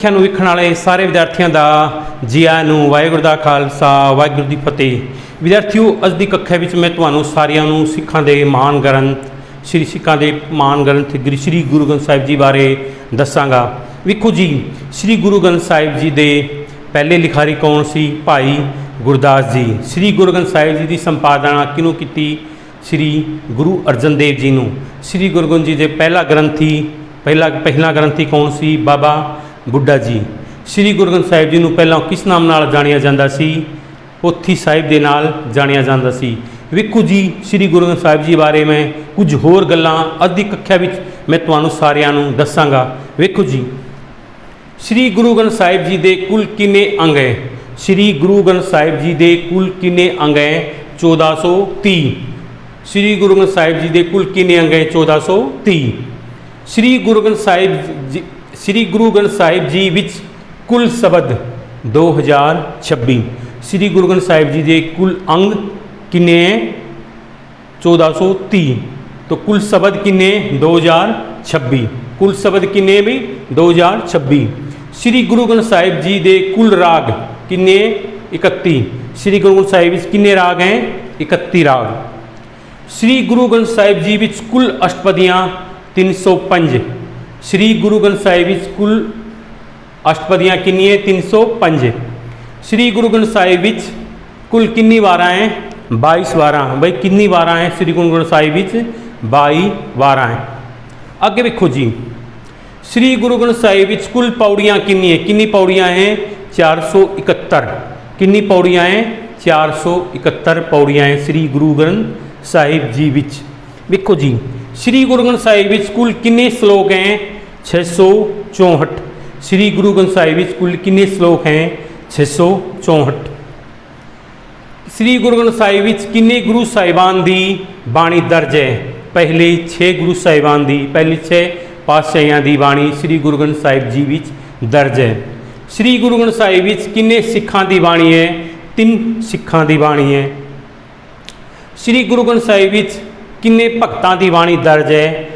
ਸਿੱਖਿਆ ਨੂੰ ਵੇਖਣ ਵਾਲੇ ਸਾਰੇ ਵਿਦਿਆਰਥੀਆਂ ਦਾ ਜੀ ਨੂੰ ਵਾਹਿਗੁਰੂ ਦਾ ਖਾਲਸਾ, ਵਾਹਿਗੁਰੂ ਦੀ ਫਤਿਹ। ਵਿਦਿਆਰਥੀਓ, ਅੱਜ ਦੀ ਕੱਖਿਆ ਵਿੱਚ ਮੈਂ ਤੁਹਾਨੂੰ ਸਾਰਿਆਂ ਨੂੰ ਸਿੱਖਾਂ ਦੇ ਮਹਾਨ ਗ੍ਰੰਥ ਸ੍ਰੀ ਸਿੱਖਾਂ ਦੇ ਮਹਾਨ ਗ੍ਰੰਥ ਗ੍ਰੀ ਸ੍ਰੀ ਗੁਰੂ ਗ੍ਰੰਥ ਸਾਹਿਬ ਜੀ ਬਾਰੇ ਦੱਸਾਂਗਾ। ਵੇਖੋ ਜੀ, ਸ੍ਰੀ ਗੁਰੂ ਗ੍ਰੰਥ ਸਾਹਿਬ ਜੀ ਦੇ ਪਹਿਲੇ ਲਿਖਾਰੀ ਕੌਣ ਸੀ? ਭਾਈ ਗੁਰਦਾਸ ਜੀ। ਸ੍ਰੀ ਗੁਰੂ ਗ੍ਰੰਥ ਸਾਹਿਬ ਜੀ ਦੀ ਸੰਪਾਦਨਾ ਕਿਹਨੂੰ ਕੀਤੀ? ਸ੍ਰੀ ਗੁਰੂ ਅਰਜਨ ਦੇਵ ਜੀ ਨੂੰ। ਸ੍ਰੀ ਗੁਰੂ ਗ੍ਰੰਥ ਜੀ ਦੇ ਪਹਿਲਾ ਗ੍ਰੰਥੀ, ਪਹਿਲਾ ਪਹਿਲਾ ਗ੍ਰੰਥੀ ਕੌਣ ਸੀ? ਬਾਬਾ ਬੁੱਢਾ ਜੀ। ਸ੍ਰੀ ਗੁਰੂ ਗ੍ਰੰਥ ਸਾਹਿਬ ਜੀ ਨੂੰ ਪਹਿਲਾਂ ਕਿਸ ਨਾਮ ਨਾਲ ਜਾਣਿਆ ਜਾਂਦਾ ਸੀ? ਪੋਥੀ ਸਾਹਿਬ ਦੇ ਨਾਲ ਜਾਣਿਆ ਜਾਂਦਾ ਸੀ। ਵੇਖੋ ਜੀ, ਸ੍ਰੀ ਗੁਰੂ ਗ੍ਰੰਥ ਸਾਹਿਬ ਜੀ ਬਾਰੇ ਮੈਂ ਕੁਝ ਹੋਰ ਗੱਲਾਂ ਅੱਧੀ ਕੱਖਿਆ ਵਿੱਚ ਮੈਂ ਤੁਹਾਨੂੰ ਸਾਰਿਆਂ ਨੂੰ ਦੱਸਾਂਗਾ। ਵੇਖੋ ਜੀ, ਸ੍ਰੀ ਗੁਰੂ ਗ੍ਰੰਥ ਸਾਹਿਬ ਜੀ ਦੇ ਕੁੱਲ ਕਿੰਨੇ ਅੰਗ ਹੈ? ਸ੍ਰੀ ਗੁਰੂ ਗ੍ਰੰਥ ਸਾਹਿਬ ਜੀ ਦੇ ਕੁੱਲ ਕਿੰਨੇ ਅੰਗ ਹੈ? 1430 ਸ੍ਰੀ ਗੁਰੂ ਗ੍ਰੰਥ ਸਾਹਿਬ ਜੀ ਦੇ ਕੁੱਲ ਕਿੰਨੇ ਅੰਗ ਹੈ? 1430 ਸ੍ਰੀ ਗੁਰੂ ਗ੍ਰੰਥ ਸਾਹਿਬ ਜੀ ਸ੍ਰੀ ਗੁਰੂ ਗ੍ਰੰਥ ਸਾਹਿਬ ਜੀ ਵਿੱਚ ਕੁੱਲ ਸ਼ਬਦ 2026 ਸ੍ਰੀ ਗੁਰੂ ਗ੍ਰੰਥ ਸਾਹਿਬ ਜੀ ਦੇ ਕੁੱਲ ਅੰਗ ਕਿੰਨੇ ਹੈ 1430 तो कुल शब्द किन्ने 2026 कुल शब्द किन्ने भी 2026 श्री गुरु ग्रंथ साहिब जी दे कुल राग किन्ने 31 श्री गुरु ग्रंथ साहिब ਵਿੱਚ ਕਿੰਨੇ ਰਾਗ ਹੈ 31 ਰਾਗ श्री गुरु ग्रंथ साहिब जी ਵਿੱਚ ਕੁੱਲ ਅਸ਼ਟਪਦੀਆਂ 305 श्री गुरु ग्रंथ साहिब कुल अष्टपदिया कि तीन सौ पंज। श्री गुरु ग्रंथ साहिब कुल कि वारा हैं? बाईस बारह भाई कि वारा हैं श्री गुरु ग्रंथ साहिब बाई वारा हैं। अगे वेखो जी। श्री गुरु ग्रंथ साहिब कुल पौड़ियाँ कि है? पौड़ियाँ हैं? चार सौ इकहत्तर। कि पौड़ियाँ हैं? चार सौ इकहत्तर पौड़ियाँ हैं श्री गुरु ग्रंथ साहिब जी वेखो देखो जी। ਸ੍ਰੀ ਗੁਰੂ ਗ੍ਰੰਥ ਸਾਹਿਬ ਵਿੱਚ ਕੁੱਲ ਕਿੰਨੇ ਸ਼ਲੋਕ ਹੈ? 664 ਸ੍ਰੀ ਗੁਰੂ ਗ੍ਰੰਥ ਸਾਹਿਬ ਵਿੱਚ ਕੁੱਲ ਕਿੰਨੇ ਸ਼ਲੋਕ ਹੈ? 664 ਸ੍ਰੀ ਗੁਰੂ ਗ੍ਰੰਥ ਸਾਹਿਬ ਵਿੱਚ ਕਿੰਨੇ ਗੁਰੂ ਸਾਹਿਬਾਨ ਦੀ ਬਾਣੀ ਦਰਜ ਹੈ? ਪਹਿਲੇ 6 ਗੁਰੂ ਸਾਹਿਬਾਨ ਦੀ, ਪਹਿਲੇ 6 ਪਾਤਸ਼ਾਹਾਂ ਦੀ ਬਾਣੀ ਸ੍ਰੀ ਗੁਰੂ ਗ੍ਰੰਥ ਸਾਹਿਬ ਜੀ ਵਿੱਚ ਦਰਜ ਹੈ। ਸ੍ਰੀ ਗੁਰੂ ਗ੍ਰੰਥ ਸਾਹਿਬ ਵਿੱਚ ਕਿੰਨੇ ਸਿੱਖਾਂ ਦੀ ਬਾਣੀ ਹੈ? ਤਿੰਨ ਸਿੱਖਾਂ ਦੀ ਬਾਣੀ ਹੈ। ਸ੍ਰੀ ਗੁਰੂ ਗ੍ਰੰਥ ਸਾਹਿਬ ਵਿੱਚ ਕਿੰਨੇ ਭਗਤਾਂ ਦੀ ਬਾਣੀ ਦਰਜ ਹੈ?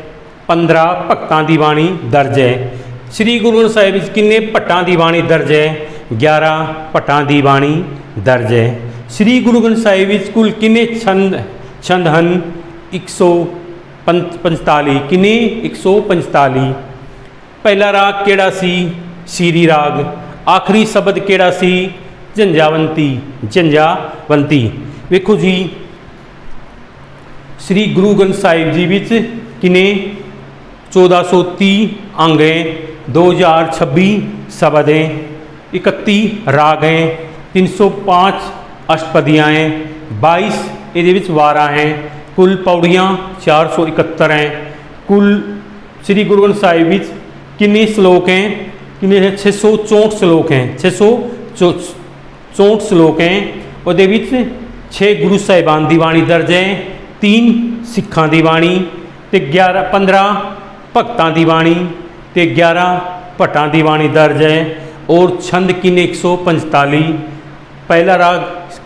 15 ਭਗਤਾਂ ਦੀ ਬਾਣੀ ਦਰਜ ਹੈ। ਸ੍ਰੀ ਗੁਰੂ ਗ੍ਰੰਥ ਸਾਹਿਬ ਵਿੱਚ ਕਿੰਨੇ ਭੱਟਾਂ ਦੀ ਬਾਣੀ ਦਰਜ ਹੈ? 11 ਭੱਟਾਂ ਦੀ ਬਾਣੀ ਦਰਜ ਹੈ। ਸ੍ਰੀ ਗੁਰੂ ਗ੍ਰੰਥ ਸਾਹਿਬ ਵਿੱਚ ਕੁੱਲ ਕਿੰਨੇ ਛੰਦ ਛੰਦ ਹਨ? 145 ਕਿੰਨੇ? 145 ਪਹਿਲਾ ਰਾਗ ਕਿਹੜਾ ਸੀ? ਸੀਰੀ ਰਾਗ। ਆਖਰੀ ਸ਼ਬਦ ਕਿਹੜਾ ਸੀ? ਝੰਝਾਵੰਤੀ ਝੰਝਾਵੰਤੀ। ਵੇਖੋ ਜੀ ਸ੍ਰੀ ਗੁਰੂ ਗ੍ਰੰਥ ਸਾਹਿਬ ਜੀ ਵਿੱਚ ਕਿੰਨੇ? 1430 ਅੰਗ ਹੈ 2026 ਸ਼ਬਦ ਹੈ 31 ਰਾਗ ਹੈ 305 ਅਸ਼ਟਪਦੀਆਂ ਹੈ 22 ਇਹਦੇ ਵਿੱਚ ਵਾਰਾਂ ਹੈ, ਕੁੱਲ ਪੌੜੀਆਂ 471 ਹੈ, ਕੁੱਲ ਸ੍ਰੀ ਗੁਰੂ ਗ੍ਰੰਥ ਸਾਹਿਬ ਵਿੱਚ ਕਿੰਨੇ ਸ਼ਲੋਕ ਹੈ? ਕਿੰਨੇ ਹੈ? 664 ਸ਼ਲੋਕ ਹੈ 664 ਸ਼ਲੋਕ ਹੈ, ਉਹਦੇ ਵਿੱਚ 6 ਗੁਰੂ ਸਾਹਿਬਾਨ ਦੀ ਬਾਣੀ ਦਰਜ ਹੈ 3 ਸਿੱਖਾਂ ਦੀ ਬਾਣੀ ਤੇ 11 15 ਭਗਤਾਂ ਦੀ ਬਾਣੀ ਤੇ 11 ਭੱਟਾਂ ਦੀ ਬਾਣੀ ਦਰਜ ਹੈ। ਔਰ ਛੰਦ ਕਿੰਨੇ? 145 ਪਹਿਲਾ ਰਾਗ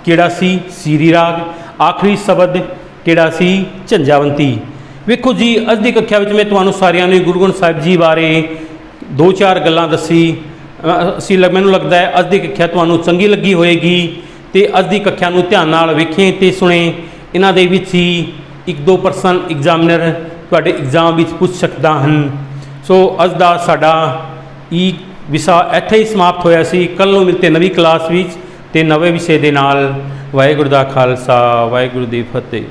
ਕਿਹੜਾ ਸੀ? ਸੀਰੀ ਰਾਗ। ਆਖਰੀ ਸ਼ਬਦ ਕਿਹੜਾ ਸੀ? ਝੰਝਾਵੰਤੀ। ਵੇਖੋ ਜੀ, ਅੱਜ ਦੀ ਕੱਖਿਆ ਵਿੱਚ ਮੈਂ ਤੁਹਾਨੂੰ ਸਾਰਿਆਂ ਨੇ ਗੁਰੂ ਗ੍ਰੰਥ ਸਾਹਿਬ ਜੀ ਬਾਰੇ ਦੋ ਚਾਰ ਗੱਲਾਂ ਦੱਸੀ। ਅਸੀਂ ਲੱਗ- ਮੈਨੂੰ ਲੱਗਦਾ ਹੈ ਅੱਜ ਦੀ ਕੱਖਿਆ ਤੁਹਾਨੂੰ ਚੰਗੀ ਲੱਗੀ ਹੋਏਗੀ ਤੇ ਅੱਜ ਦੀ ਕੱਖਿਆ ਨੂੰ ਧਿਆਨ ਨਾਲ ਵੇਖੇ ਤੇ ਸੁਣੇ। ਇਹਨਾਂ ਦੇ ਵਿੱਚ ਹੀ ਇੱਕ ਦੋ ਪਰਸਨ ਐਗਜ਼ਾਮੀਨਰ ਤੁਹਾਡੇ ਐਗਜ਼ਾਮ ਵਿੱਚ ਪੁੱਛ ਸਕਦਾ ਹਨ। ਸੋ ਅੱਜ ਦਾ ਸਾਡਾ ਈ ਵਿਸ਼ਾ ਇੱਥੇ ਹੀ ਸਮਾਪਤ ਹੋਇਆ ਸੀ। ਕੱਲ ਨੂੰ ਮਿਲਤੇ ਨਵੀਂ ਕਲਾਸ ਵਿੱਚ ਤੇ ਨਵੇਂ ਵਿਸ਼ੇ ਦੇ ਨਾਲ। ਵਾਹਿਗੁਰੂ ਦਾ ਖਾਲਸਾ, ਵਾਹਿਗੁਰੂ ਦੀ ਫਤਿਹ।